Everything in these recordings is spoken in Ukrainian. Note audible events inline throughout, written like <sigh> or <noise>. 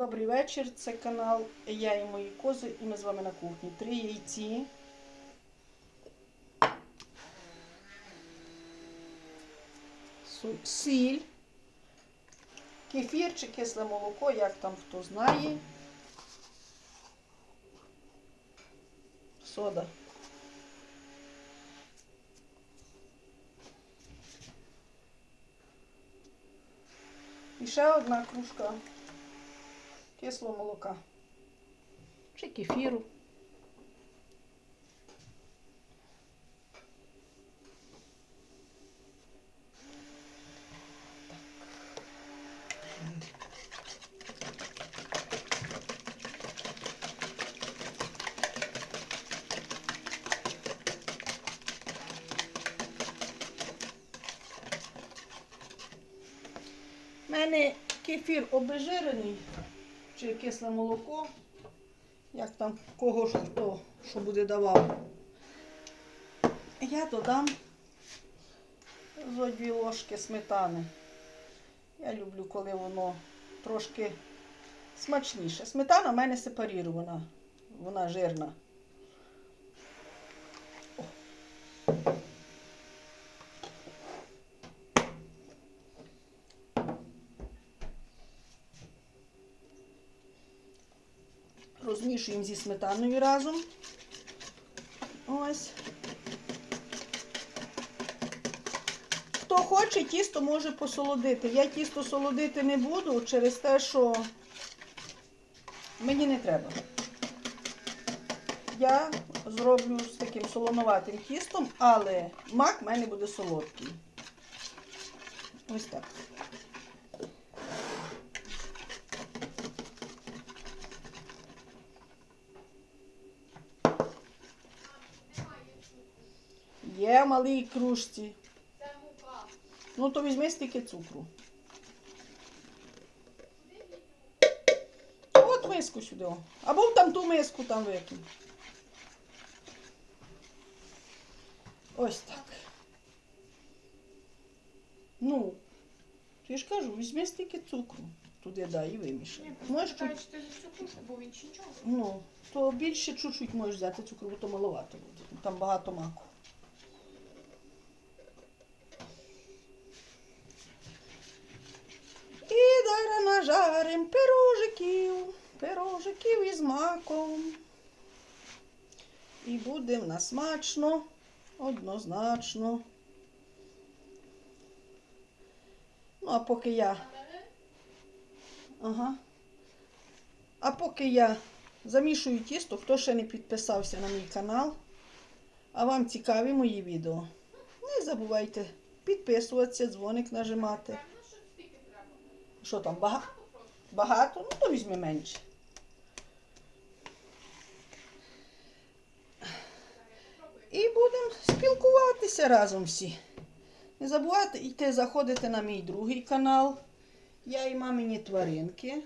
Добрий вечір, це канал Я і мої кози, і ми з вами на кухні. Три яйці. Сіль, кефір чи кисле молоко, як там хто знає. Сода. І ще одна кружка кислого молока. Чи кефіру. У мене кефір обезжирений чи кисле молоко. Як там кого ж хто що буде давав. Я додам зо дві ложки сметани. Я люблю, коли воно трошки смачніше. Сметана в мене сепарірована, вона жирна. О. Розмішуємо зі сметаною разом. Ось. Хто хоче, тісто може посолодити. Я тісто солодити не буду через те, що мені не треба. Я зроблю з таким солоноватим тістом, але мак в мене буде солодкий. Ось так. Є в малій кружці. Це мука. Ну, то візьми стільки цукру. От миску сюди. Або там ту миску там викинь. Ось так. Ну, я ж кажу, візьми стільки цукру. Туди дай і вимішай. Можеш чуть, ну, то більше чуть-чуть можеш взяти цукру, бо то маловато буде. Там багато маку. І зараз нажарим пирожиків, із маком. І буде в нас смачно, однозначно. Ну, а поки я. Ага. А поки я замішую тісто, хто ще не підписався на мій канал, а вам цікаві мої відео, не забувайте підписуватися, дзвоник нажимати. Що там, багато? Багато? Ну, то візьми менше. І будемо спілкуватися разом всі. Не забувайте йти заходити на мій другий канал. Я і мамині тваринки.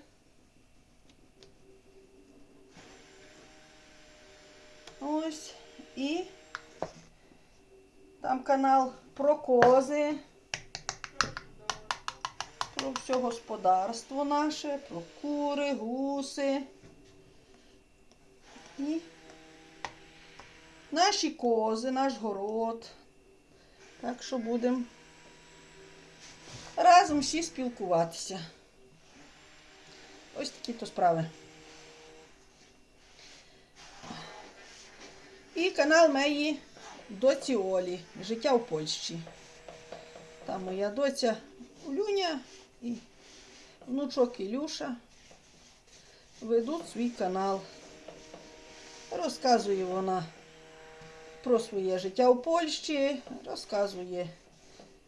Ось. І там канал про кози про все господарство наше, про кури, гуси. І наші кози, наш город. Так що будемо разом всі спілкуватися. Ось такі то справи. І канал моєї доці Олі. Життя в Польщі. Там моя доця Люня і внучок Ілюша ведуть свій канал. Розказує вона про своє життя у Польщі, розказує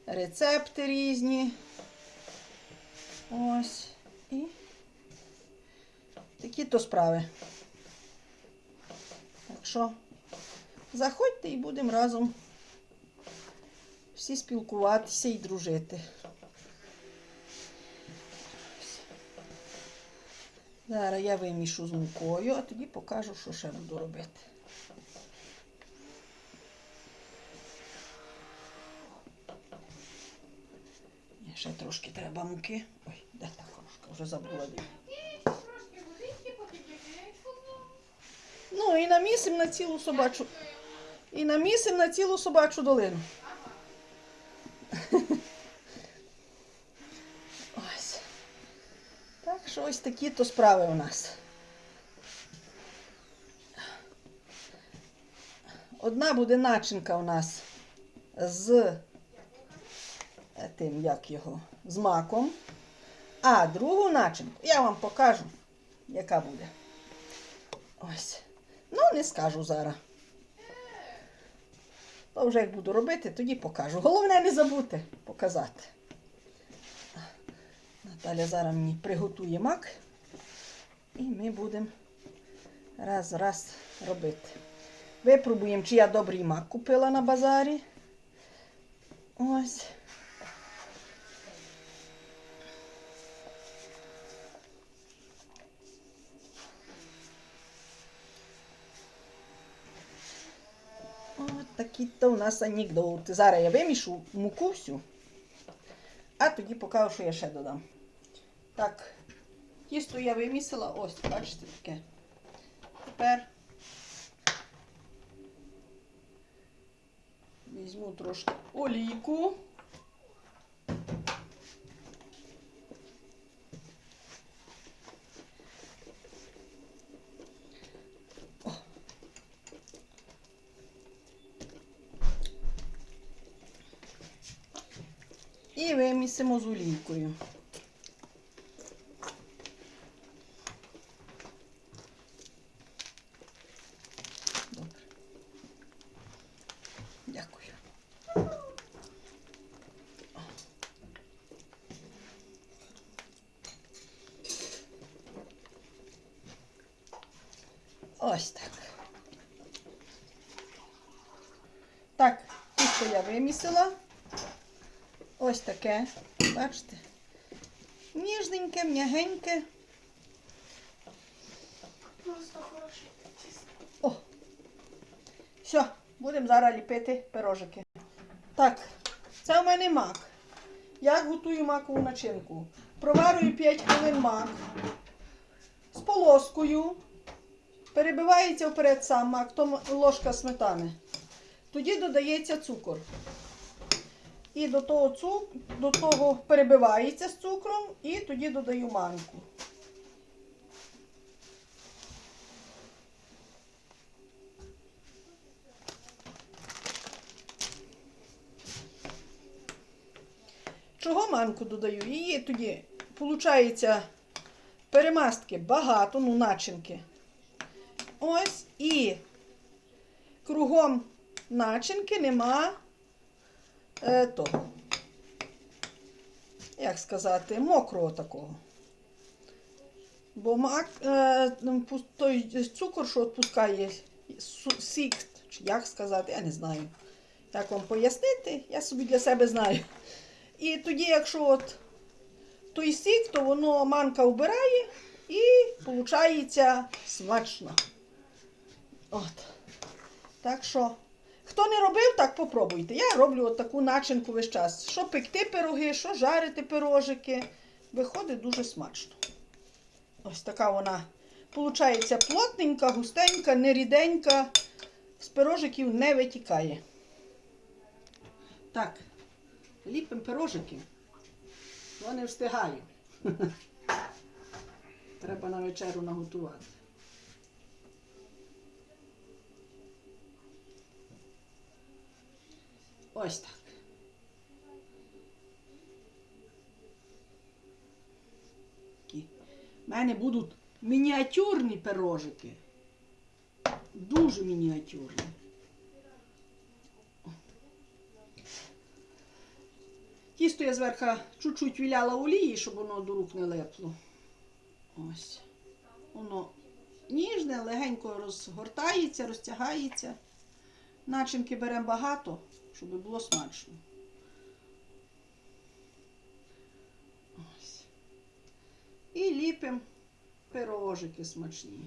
рецепти різні. Ось. І такі то справи. Так що заходьте і будемо разом всі спілкуватися і дружити. Зараз я вимішу з мукою, а тоді покажу, що ще буду робити. Ще трошки треба муки. Ой, де та кружка? Вже забула. Ну і намісим на цілу собачу. І намісим на цілу собачу долину. <laughs> Ось. Так що ось такі то справи у нас. Одна буде начинка у нас з тим, як його, з маком. А другу начинку я вам покажу, яка буде. Ось. Ну, не скажу зараз. То вже як буду робити, тоді покажу. Головне не забути показати. Наталя зараз мені приготує мак. І ми будемо раз раз робити. Випробуємо, чи я добрий мак купила на базарі. Ось. От такі то у нас анекдоти. Зараз я вимішу муку всю, а тоді покажу, що я ще додам. Так, тісто я вимісила, ось, бачите таке. Тепер візьму трошки олійку. І вимісимо з олійкою. Ось так. Так, тісто я вимісила. Ось таке. Бачите? Ніжненьке, м'ягеньке. Просто хороше. О! Все, будемо зараз ліпити пирожики. Так, це у мене мак. Я готую макову начинку. Проварую 5 хвилин мак з полоскою. Перебивається вперед сам мак, то ложка сметани. Тоді додається цукор. І до того, цук... до того перебивається з цукром і тоді додаю манку. Чого манку додаю? Її тоді, виходить, перемастки багато, ну, начинки. Ось і кругом начинки нема е, того. Як сказати, мокрого такого. Бо мак, е, ну, той цукор, що відпускає сік, як сказати, я не знаю. Як вам пояснити, я собі для себе знаю. І тоді, якщо от той сік, то воно манка вбирає і виходить смачно. От. Так що, хто не робив, так попробуйте. Я роблю от таку начинку весь час. Що пекти пироги, що жарити пирожики. Виходить дуже смачно. Ось така вона. Получається плотненька, густенька, не ріденька. З пирожиків не витікає. Так, ліпимо пирожики. Бо не встигаю. <laughs> Треба на вечеру наготувати. Ось так. У мене будуть мініатюрні пирожики. Дуже мініатюрні. Тісто я зверху чуть-чуть віляла олії, щоб воно до рук не лепло. Ось. Воно ніжне, легенько розгортається, розтягається. Начинки беремо багато, щоб було смачно. Ось. І ліпимо пирожики смачні.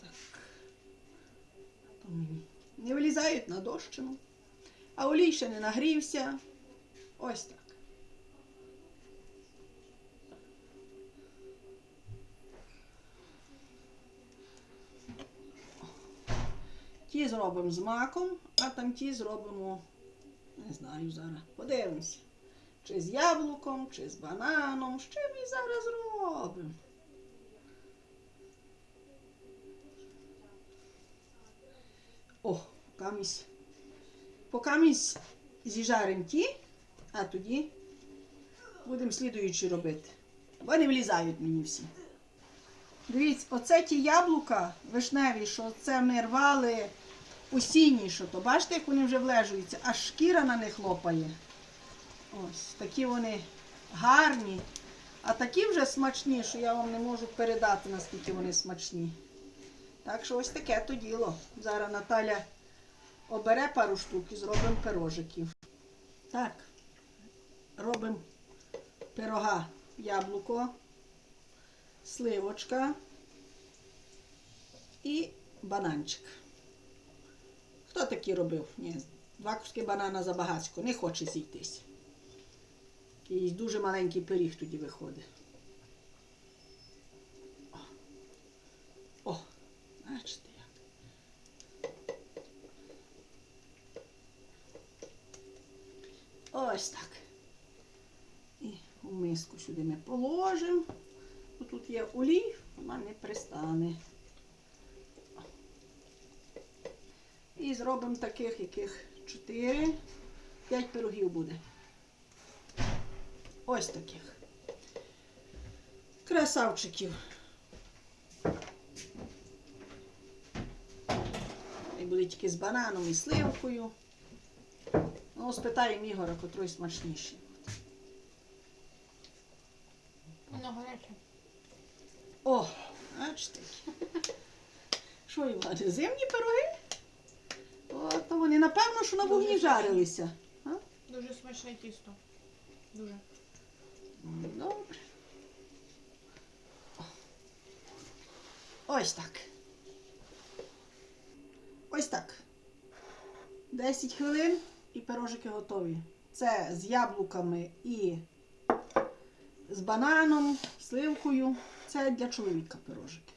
Так. Не вилізають на дощину. А олій ще не нагрівся. Ось так. Ті зробимо з маком, а там ті зробимо, не знаю зараз. Подивимося. Чи з яблуком, чи з бананом. Що ми зараз робимо? О, покамісь. Покамісь зіжаримо ті, а тоді будемо слідуючі робити. Вони влізають мені всі. Дивіться, оце ті яблука вишневі, що це ми рвали осінні, що то. Бачите, як вони вже влежуються, аж шкіра на них лопає. Ось, такі вони гарні. А такі вже смачні, що я вам не можу передати, наскільки вони смачні. Так що ось таке то діло. Зараз Наталя обере пару штук і зробимо пирожиків. Так, робимо пирога яблуко, сливочка і бананчик. Хто такі робив? Ні, два куски банана забагацько, не хоче зійтись. Якийсь дуже маленький пиріг тоді виходить. О, О бачите як. Ось так. І в миску сюди ми положимо. Тут є олій, вона не пристане. І зробимо таких, яких 4, 5 пирогів буде. Ось таких. Красавчиків. І буде тільки з бананом і сливкою. Ну, спитаємо Ігора, котрий смачніший. Воно гаряче. О, бачите. Що, Іване, зимні пироги? О, то вони, напевно, що на вогні жарилися. А? Дуже смачне тісто. Дуже. Добре. Ось так. Ось так. 10 хвилин і пирожики готові. Це з яблуками і з бананом, сливкою. Це для чоловіка пирожики.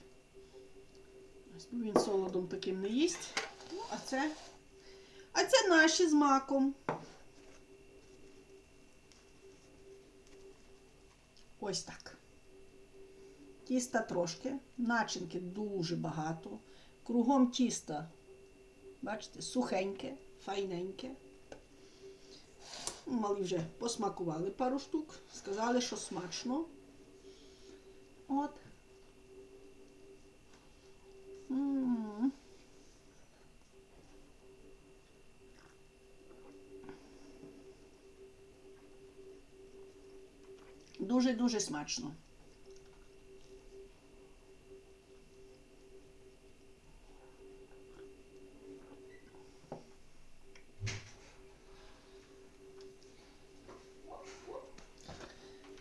Він солодом таким не їсть. Ну, а це, а це наші з маком. Ось так. Тіста трошки, начинки дуже багато. Кругом тіста, бачите, сухеньке, файненьке. Мали вже посмакували пару штук, сказали, що смачно. От. М. Дуже-дуже смачно.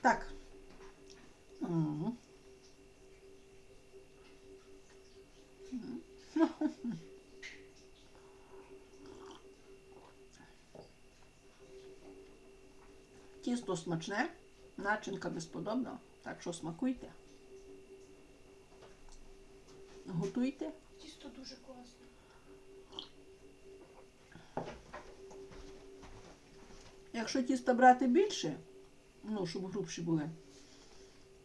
Так. Тісто смачне, начинка безподобна, так що смакуйте. Готуйте. Тісто дуже класне. Якщо тісто брати більше, ну, щоб грубші були,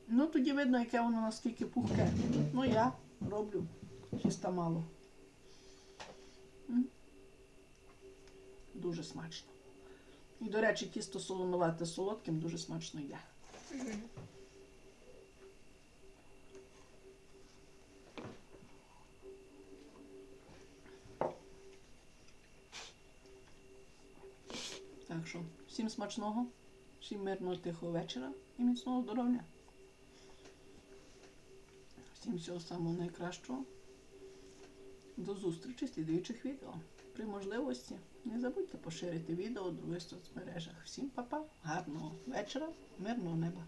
ну тоді видно, яке воно наскільки пухке. Ну я роблю тіста мало. Дуже смачно. І, до речі, тісто солонувате з солодким дуже смачно йде. Так що, всім смачного, всім мирного тихого вечора і міцного здоров'я. Всім всього самого найкращого. До зустрічі в слідуючих відео. При можливості не забудьте поширити відео у других соцмережах. Всім па-па, гарного вечора, мирного неба.